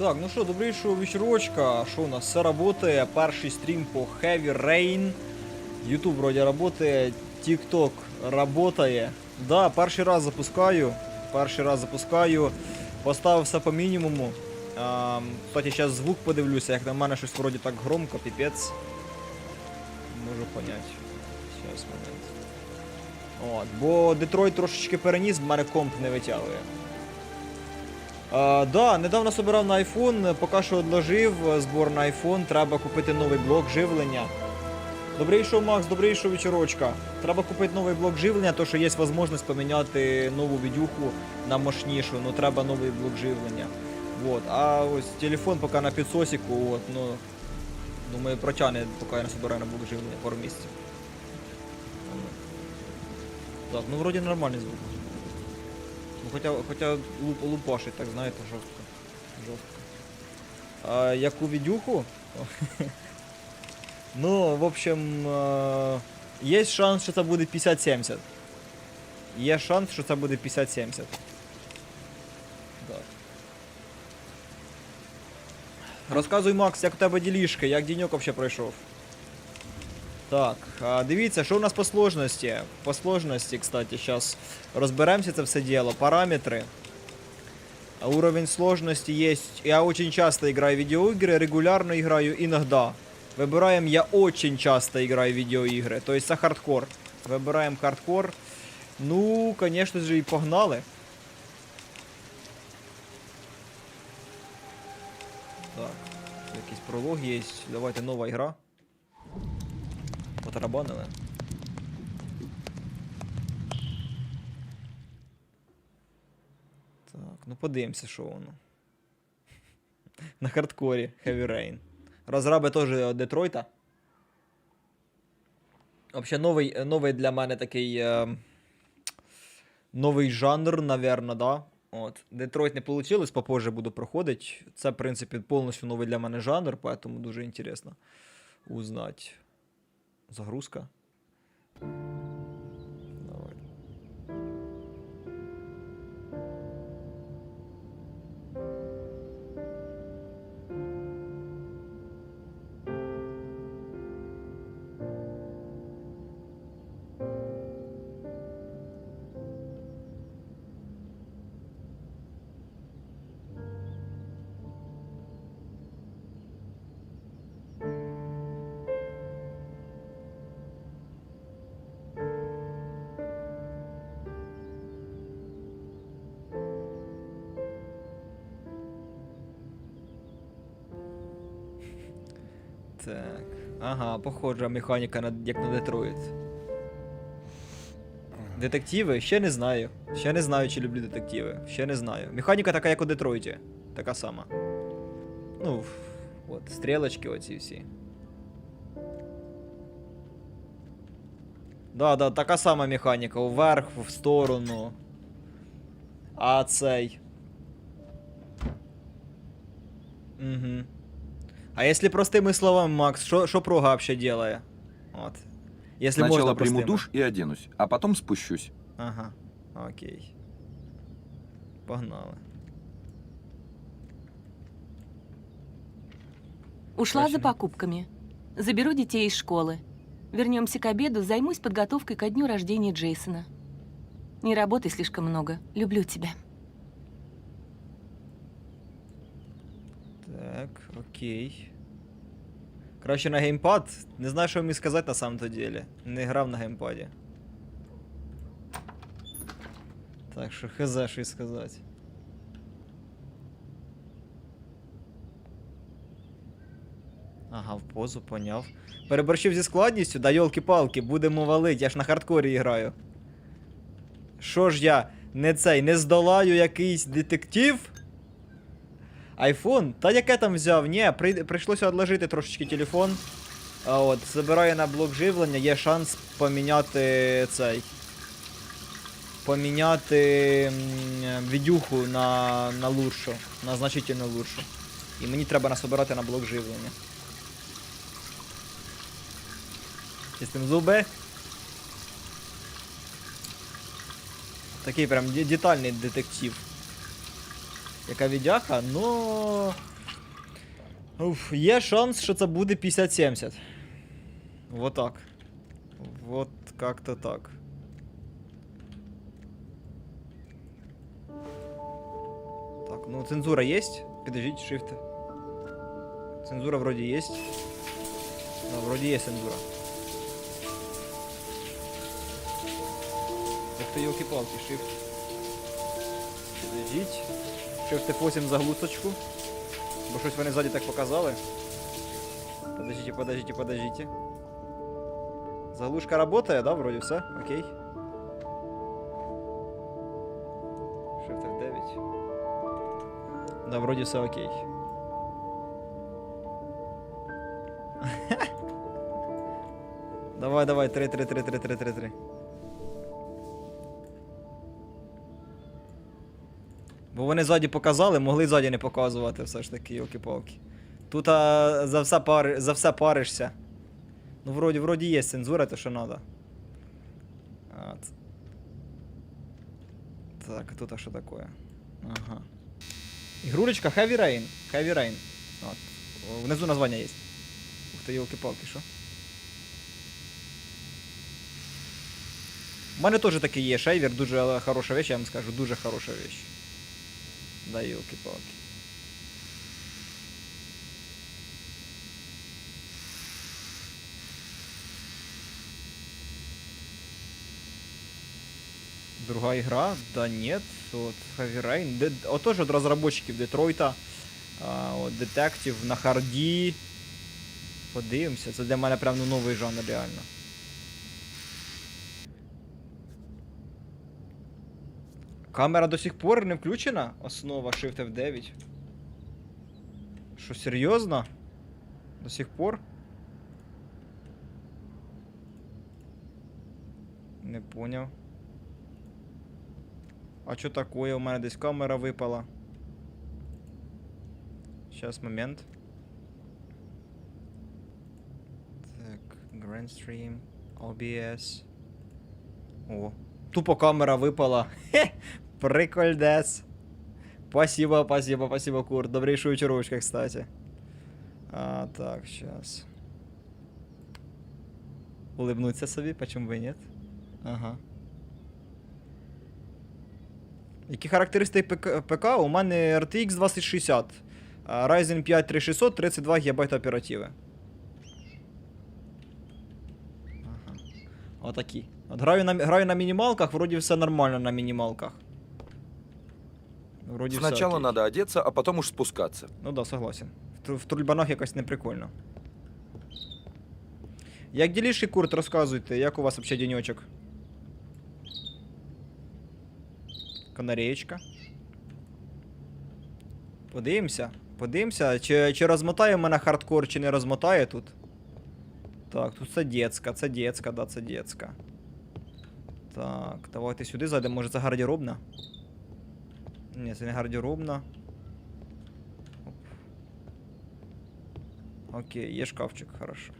Так, ну що, добрейшого вечерочка. Що у нас? Все работає. Перший стрім по Heavy Rain. YouTube вроде работає. TikTok работає. Да, перший раз запускаю. Перший раз запускаю. Поставив все по мінімуму. Кстати, зараз звук подивлюся, як на мене щось вроді так громко, піпець. Можу понять. Зараз момент. От, бо Детройт трошечки переніс, в мене комп не витягує. А, да, недавно собирав на iPhone, поки що odложив е, збор на iPhone, треба купити новий блок живлення. Добрийшов, Макс, добрийшов вечорочка. Треба купити новий блок живлення, то що є можливість поміняти нову відюху на мощнішу, ну треба новий блок живлення. Вот. А ось телефон поки на підсосіку, от, ну, думаю, протягне, поки я не собираю на блок живлення пару місяців. Ну. Так, ну вроді нормальний звук. Ну, хоча, хоча луп, лупашить, так знаєте, жорстко. Жорстко. А, яку відюху? ну, в общем, є шанс, що це буде 50-70. Є шанс, що це буде 50-70. Так. Розказуй, Макс, як у тебе ділішки, як діньок взагалі пройшов? Так, а, дивіться, що у нас по сложності. По сложності, кстати, сейчас розберемося це все дело. Параметры. А Уровень сложности есть. Я очень часто играю в видеоигры, регулярно играю иногда. Выбираем я очень часто играю в видеоигры. То есть это хардкор. Выбираем хардкор. Ну, конечно же, и погнали. Так, якийсь пролог є. Давайте нова ігра. Потарабанили. Так, ну подивимося, що воно. На хардкорі Heavy Rain. Розраби теж Детройта. Взагалі новий, новий для мене такий. Е, новий жанр, наверно, да. От. Детройт не вийшло, попозже буду проходити. Це, в принципі, повністю новий для мене жанр, поэтому дуже інтересно узнать. Загрузка. Так. Ага, похожа механіка на, як на Детройт. Детективи? Ще не знаю. Ще не знаю, чи люблю детективи. Ще не знаю. Механіка така, як у Детройті. Така сама. Ну, от, стрілочки оці всі. Да, да, така сама механіка. Вверх, в сторону. А цей. Угу. А если простыми словами, Макс, что прога вообще делает? Вот. Если Сначала можно приму простыми. душ и оденусь, а потом спущусь. Ага, окей. Погнали. Ушла за Точно. покупками. Заберу детей из школы. Вернемся к обеду, займусь подготовкой ко дню рождения Джейсона. Не работай слишком много. Люблю тебя. Так, окей. Краще на геймпад. Не знаю, що мені сказати на самом-то деле. Не грав на геймпаді. Так що хз, що й сказати. Ага, в позу, поняв. Переборщив зі складністю, да йолки-палки, будемо валить, я ж на хардкорі граю. Що ж я не цей, не здолаю якийсь детектив? Айфон? Та яке там взяв? Ні, при... прийшлося відложити трошечки телефон. А от, забираю на блок живлення, є шанс поміняти цей. Поміняти відюху на, на лучшу, на значительно лучшу. І мені треба насобирати на блок живлення. Чистим зуби. Такий прям детальний детектив. Яка відяха, но Уф, є шанс, що це буде 50-70. Вот так. Вот как-то так. Так, ну цензура есть? Подождите, shift. Цензура вроде есть. Да, вроде есть цензура. Ух ты, елки-палки, shift. Подождіть. Shift F8 заглушечку. Бо щось вони ззаді так показали. Подождите, подождите, подождите. Заглушка работает, да, вроде все? Окей. Shift F9. Да, вроде все окей. Давай, давай, 3, 3, 3, 3, 3, 3, 3. Бо вони ззаді показали, могли ззаді не показувати все ж таки, йолки-палки. Тут а, за, все пари, за все паришся. Ну, вроді, вроді є цензура, то що. От. Так, тут а що таке? Ага. Игрулечка Heavy Rain. Heavy Rain. От. Внизу названня є. Ух ти, йолки-палки, що? У мене теж такий є шейвер, дуже хороша вещь, я вам скажу, дуже хороша вещь. Да йолки-палки. Другая игра? Да нет. Вот Heavy Rain. Де... От теж від розробників Детройта. А, от, Детектив на харді. Подивимося. Це для мене прям ну, новий жанр реально. Камера до сих пор не включена? Основа Shift F9. Що, серйозно? До сих пор? Не поняв. А що такое? У мене десь камера випала. Сейчас, момент. Так, Grand Stream, OBS. О, тупо камера випала. Хе, прикольдес. Спасибо, спасибо, спасибо, Курт. Добрейшая вечерочка, кстати. А, так, сейчас. Улыбнуться собі, почему бы и нет? Ага. Які характеристики ПК, ПК? У мене RTX 2060. Ryzen 5 3600, 32 ГБ оперативи. Ага. Отакі. От граю на, граю на мінімалках, вроді все нормально на мінімалках. Вроді все Сначала окей. надо одеться, а потом уж спускаться. Ну да, согласен. В, в трульбанах якось не прикольно. Як діліший курт, розказуйте, як у вас взагалі денечок? Канареєчка. Подивимося. Подивимося, чи, чи розмотає мене хардкор, чи не розмотає тут. Так, тут це детська, це детська, да, це детська. Так, давайте сюди зайдемо, може це гардеробна? Ні, це не гардеробна. Оп. Окей, є шкафчик, хорошо.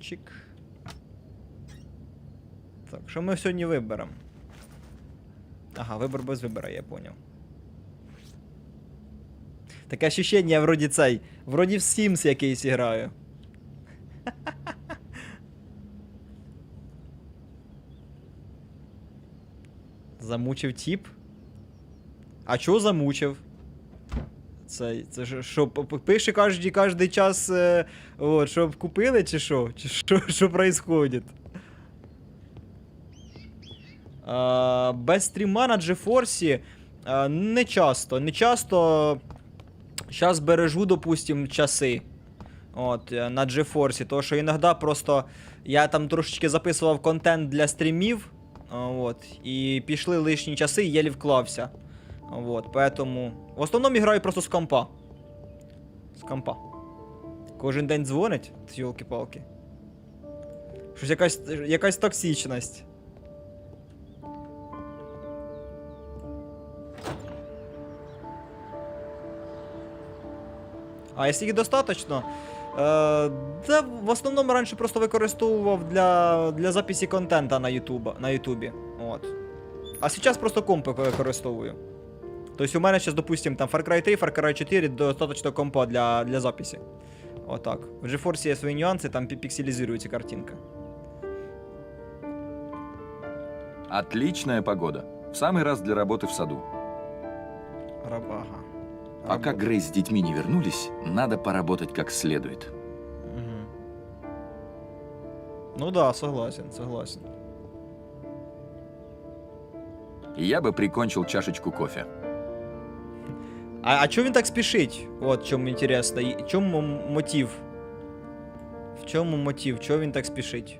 Чик. Так, що ми сьогодні виберемо? Ага, вибор без вибора, я поняв. Таке ощущення, я вроді цей. Вроді в Sims якийсь граю. Замучив тіп? А чого замучив? Це, це що, пише кожен, кожен час, е, от, щоб купили, чи що? Чи що, що происходит? Без стріма на GeForce а, не часто. Не часто. Зараз бережу, допустим, часи. От, е, на GeForce. Тому що іноді просто я там трошечки записував контент для стрімів. От, і пішли лишні часи, і єлі вклався. Вот, поэтому... В основному граю просто з компа. З компа. Кожен день дзвонить, йолки-палки. Щось якась, якась токсичність. А якщо їх достатньо, е, да, в основному раніше просто використовував для, для записі контента на, YouTube, на Ютубі. От. А зараз просто комп використовую. Тобто у мене зараз, допустим, там Far Cry 3, Far Cry 4 достаточно компа для, для записи. Отак. В GeForce є свої нюанси, там пі- пікселізується картинка. Отличная погода. В самый раз для работы в саду. Рабага. Пока Грейс с детьми не вернулись, надо поработать как следует. Мгм. Ну да, согласен, согласен. И я бы прикончил чашечку кофе. А, а чому він так спішить? От в чому інтересно. І В чому м- мотив? В чому мотив? Чого він так спішить?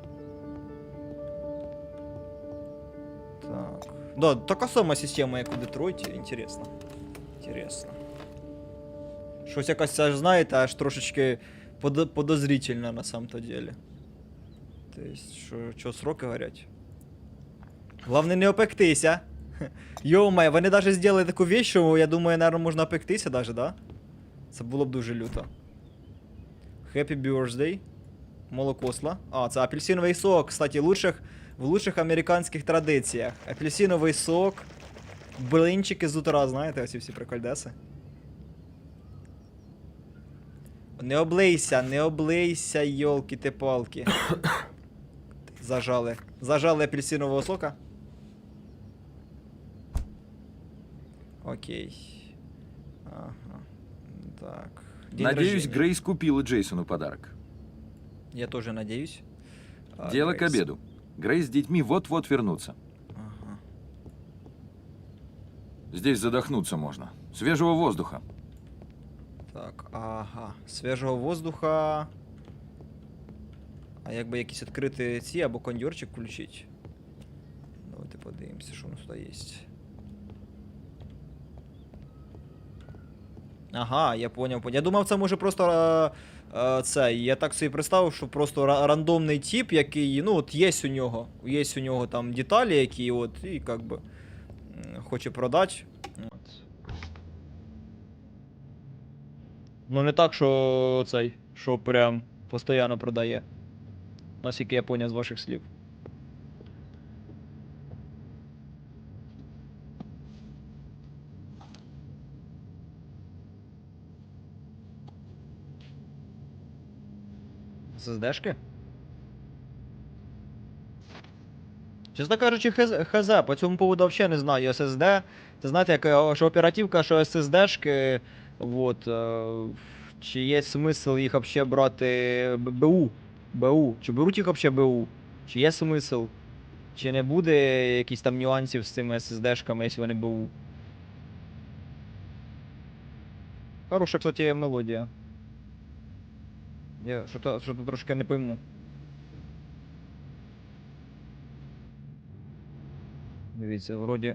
Так. Да, така сама система, як у Детройті. Інтересно. Інтересно. Щось якось це ж знаєте, аж трошечки подо- подозрительно на самом-то деле. Тобто, що, що сроки горять? Главне не опектися. Йо-моє, вони навіть зробили таку вещь, що я думаю, наверное, можна опектися даже, да? Це було б дуже люто. Happy birthday. Молокосла. А, це апельсиновий сок, кстати, лучших, в лучших американських традиціях. Апельсиновий сок, блинчики з утра, знаєте, оці всі прикольдеси. Не облийся, не облийся, йолки ти палки Зажали. Зажали апельсинового сока. Окей. Ага. Так. День Надеюсь, рождения. Грейс купила Джейсону подарок. Я тоже надеюсь. А, Дело к Грейс. обеду. Грейс с детьми вот-вот вернутся. Ага. Здесь задохнуться можно. Свежего воздуха. Так, ага. Свіжого воздуха. А якби якісь відкрити ці або кондьорчик включить. Давайте подивимося, що у нас тут є. Ага, я поняв. поняв. Я думав, це може просто е, е, це. Я так собі представив, що просто рандомний тип, який, ну, от є у нього. Є у нього там деталі, які от, і як би хоче продати. От. Ну не так, що цей, що прям постійно продає. Наскільки я поняв з ваших слів. SSD-шки? Чесно кажучи, хз, по цьому поводу взагалі не знаю. SSD. Це знаєте, як що оперативка, що SSD-шки. Вот, е, чи є смисл їх взагалі брати БУ? БУ. Чи беруть їх взагалі БУ? Чи є смисл? Чи не буде якісь там нюансів з цими SSD-шками, якщо вони БУ? Хороша, кстати, мелодія. Я що-то, що-то трошки не пойму. Дивіться, вроді.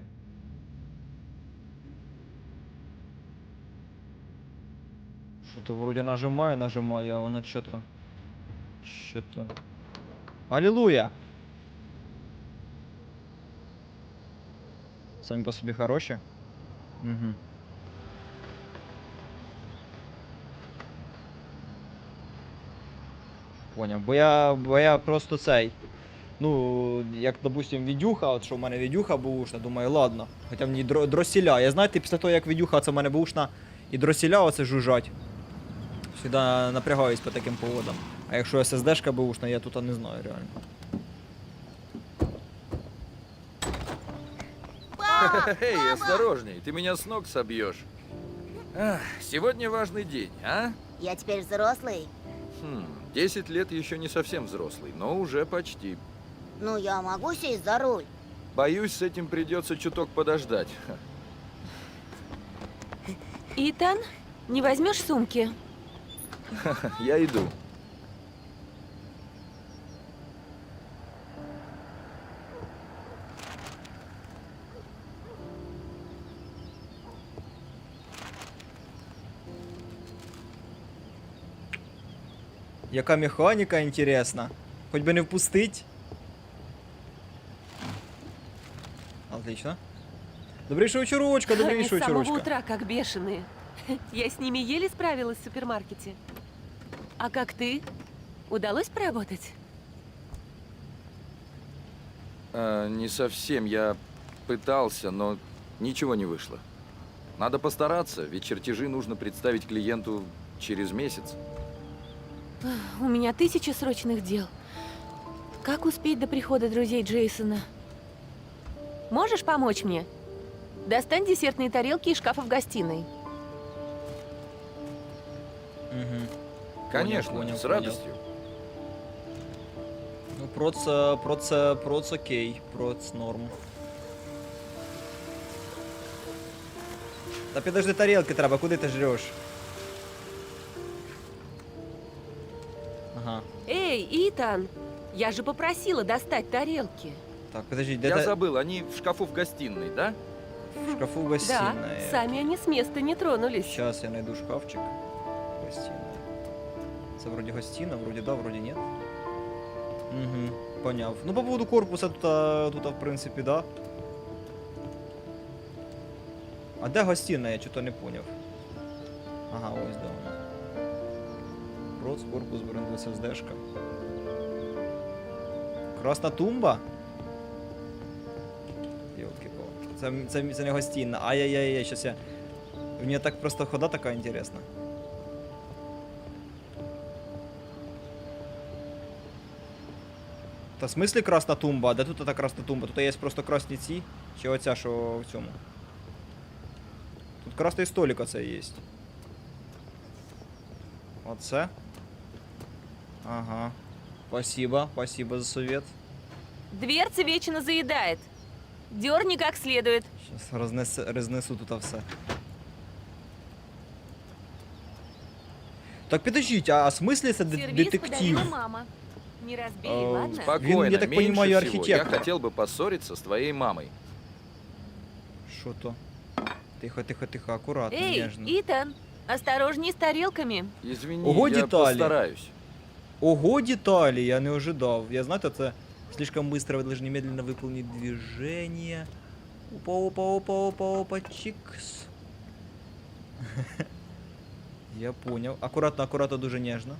Что-то вроде нажимаю, нажимаю, а воно что-то... Что-то... Аллилуйя! Самі по собі хороші. Угу. Поняв. Бо я, бо я просто цей. Ну, як, допустим, відюха, от що в мене відюха бушна, думаю, ладно. Хоча мені дро, дросіля. Я знаєте, після того, як відюха, це в мене бушна і дросіля оце жужжать. Всегда напрягаюсь по таким поводам. А якщо SSD-шка бушна, я тут не знаю реально. Эй, осторожней, ты меня с ног собьешь. Ах, сегодня важный день, а? Я теперь взрослый. Хм, 10 лет еще не совсем взрослый, но уже почти. Ну, я могу сесть за руль. Боюсь, с этим придется чуток подождать. Итан, не возьмешь сумки? Я иду. Яка механіка інтересна. Хоч би не впустить. Отлично. Добрейшего вечерочка, Они с самого утра как бешеные. Я с ними еле справилась в супермаркете. А как ты? Удалось поработать? А, не совсем, я пытался, но ничего не вышло. Надо постараться, ведь чертежи нужно представить клиенту через месяц. У меня тысячи срочных дел. Как успеть до прихода друзей Джейсона? Можешь помочь мне? Достань десертные тарелки из шкафа в гостиной. Конечно, понял, с понял. радостью. Ну, проц, проц, проц окей, проц норм. Та підожди тарілки треба, куди ти жреш? Ага. Эй, Итан! Я же попросила достать тарелки. Так, подожди, Я та... забыл, они в шкафу в гостиной, да? в шкафу Да, гостиная. сами они с места не тронулись. Сейчас я найду шкафчик. Гостиная. Це вроді гостина, вроді да, вроді нет. Угу, поняв. Ну, по поводу корпуса тут, тут в принципі, да. А де гостина, я чого то не поняв. Ага, ось де вона. Проц, корпус, бренд SSD-шка. Красна тумба? Це, це, це не гостінна. Ай-яй-яй, щас я. Нее так просто хода така інтересна. Та в смислі красна тумба? А Де тут та красна тумба? Тут є просто красні ці? Чи оця, що в цьому? Тут красний столик оце є. Оце. Ага. Спасибо, спасибо за совет. Дверца вечно заедает. Дерни как следует. Щас рознесе, рознесу тут все. Так підождіть, а, а смислі це де- детектив? подарила мама. Не разбей, Э, ладно? Спокойно, я так меньше понимаю, всего архитектор. Я хотел бы поссориться с твоей мамой. Що то? Тихо, тихо, тихо, акуратно, Эй, ніжно. Итан, осторожней с тарелками. Извини, Ого, я детали. постараюсь. Ого, деталі, я не ожидав. Я знаєте, це слишком быстро, вы должны немедленно выполнить движение. Опа, опа, опа, опа, опа, чикс. Я понял. Акуратно, акуратно, дуже ніжно.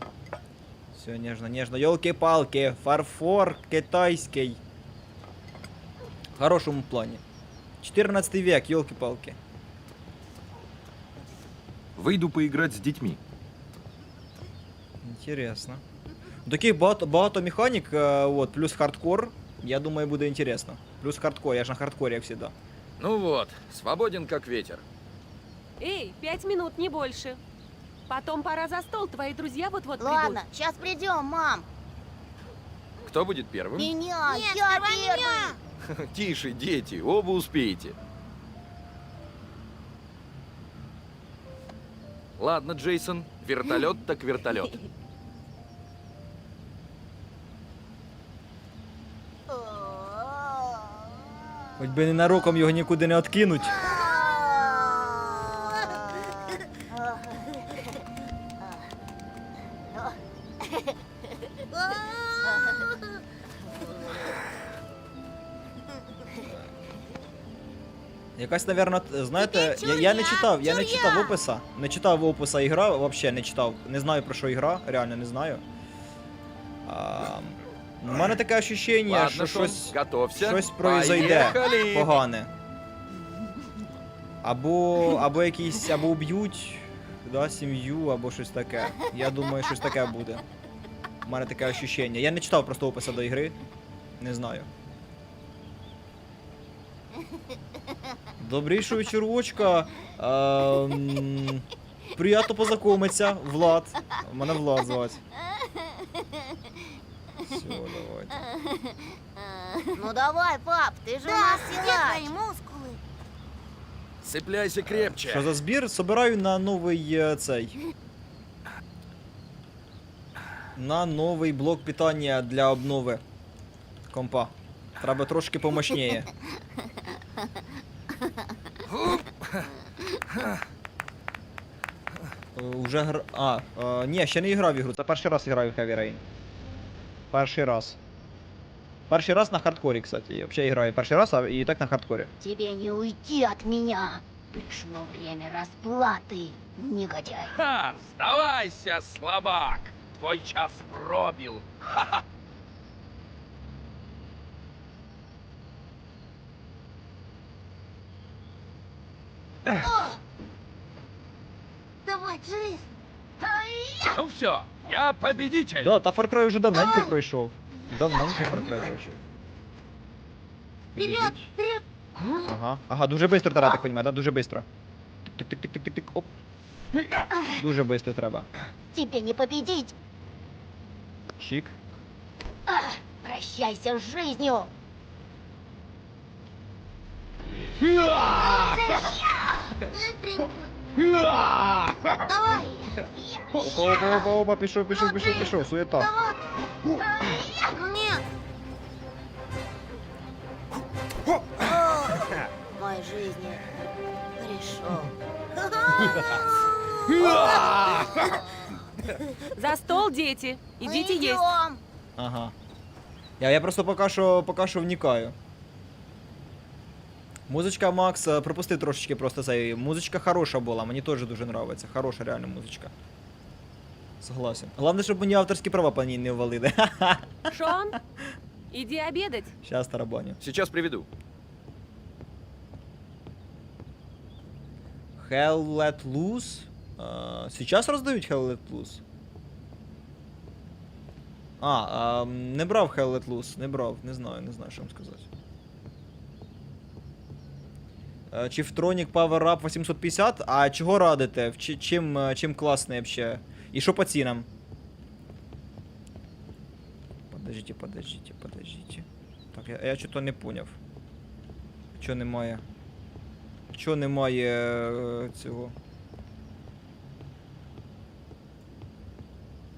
Все, ніжно, ніжно. Йолки-палки, фарфор китайський. В хорошому плані. 14 век, йолки-палки. Выйду поиграть с детьми. Интересно. Таких багато, багато механік, е, от, плюс хардкор. Я думаю, буде інтересно. Плюс хардкор, я ж на хардкорі, як завжди. Ну вот, свободен как ветер. Эй, пять минут, не больше. Потом пора за стол, твои друзья вот-вот Ладно, сейчас придем, мам. Кто будет первым? Меня, я первый. Тише, дети, оба успеете. Ладно, Джейсон, вертолет так вертолет. Хоч би ненароком його нікуди не откинуть. Якась, наверно, знаєте, я, я не читав, я не читав описа. Не читав описа ігра, вообще не читав. Не знаю про що ігра, реально не знаю. А, у мене таке ощущення, Ладно, що щось. готовься. щось произойде. Погане. Або, або якісь, або уб'ють да, сім'ю, або щось таке. Я думаю, щось таке буде. У мене таке ощущення. Я не читав просто описа до ігри. Не знаю. Добрейшого вечірочка. Ем, приятно познайомитися. Влад. Мене Влад звати. Все, давайте. Ну давай, пап, ты же у нас силач. мускулы? Цепляйся крепче. Що за збір? Собираю на новий е, цей. На новий блок питання для обнови компа. Треба трошки помощніє. Е, Уже гра. А, е, ні, ще не грав в ігру. Це перший раз граю в Heavy Rain. Перший раз. Перший раз на хардкорі, кстати. Я взагалі граю перший раз, а і так на хардкорі. Тебе не уйти от меня. Пришло время расплаты, негодяй. Ха, сдавайся, слабак! Твой час пробил. Ха-ха. Джейс! Ай-я! Ну все, я победитель. Да, та Far Cry вже давненько пройшов. Давненько Far Cry пройшов. Вперед! Вперед! Ага. Ага, дуже швидко треба, так розумію, да? Дуже швидко. Тик-тик-тик-тик-тик, оп. Дуже швидко треба. Тебе не победить! Чик. Прощайся с жизнью! Давай! Опа, опа, опа, опа, пішов, пішов, пішов, пішов, суєта. Нет! Мой жизни пришел. За стол, дети! Идите есть! Ага. Я, я просто поки що, поки що вникаю. Музичка Макс е, пропустив трошечки просто цей. Музичка хороша була, мені теж дуже подобається. Хороша реально музичка. Согласен. Головне, щоб мені авторські права по ній не ввалили. Шон, иди обедать. Щас тарабаню. Сейчас приведу. Hell Let Loose. Е, Сейчас роздають Hell Let Loose. А, е, не брав Hell Let Loose, не брав, не знаю, не знаю, що вам сказати. Е, Чи в Tronic Power Up 850? А чого радите? Чи- Чим, е, чим класний вообще? І що по цінам? Подождите, подождите, подождите. Так, я, я что-то не поняв. Чого немає? Чого немає е, цього?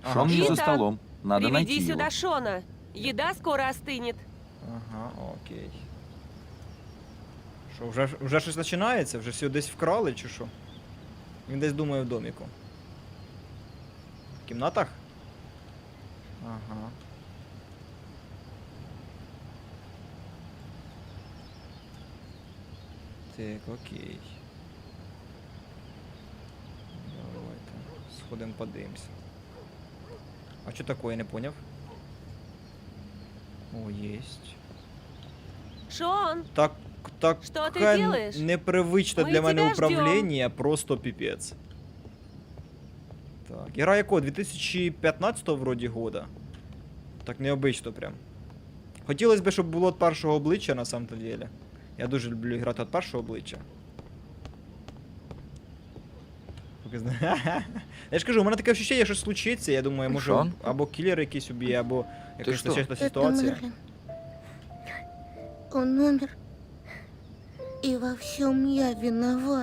Ага, Шон не за столом. Надо найти Приведи его. сюда Шона. Еда скоро остынет. Ага, окей. Що, вже, вже щось починається? Вже все десь вкрали чи що? Він десь думає в доміку. В кімнатах? Ага. Так, окей. Давайте. Сходимо подивимося. А що такое, я не поняв? О, єсть. Шон, Так, так Что ты делаешь? непривично Мы для мене тебя ждем. управління, просто піпець. Так, гра якого? 2015 вроді года. Так необично прям. Хотілося б, щоб було від першого обличчя на самом то деле. Я дуже люблю грати від першого обличчя. Поки зна- Я ж кажу, у мене таке відчуття, щось случиться, я думаю, може Шон? або кілер якийсь уб'є, або якась що? нещасна Это ситуація. Мерлин. Он умер. И во всем я виноват.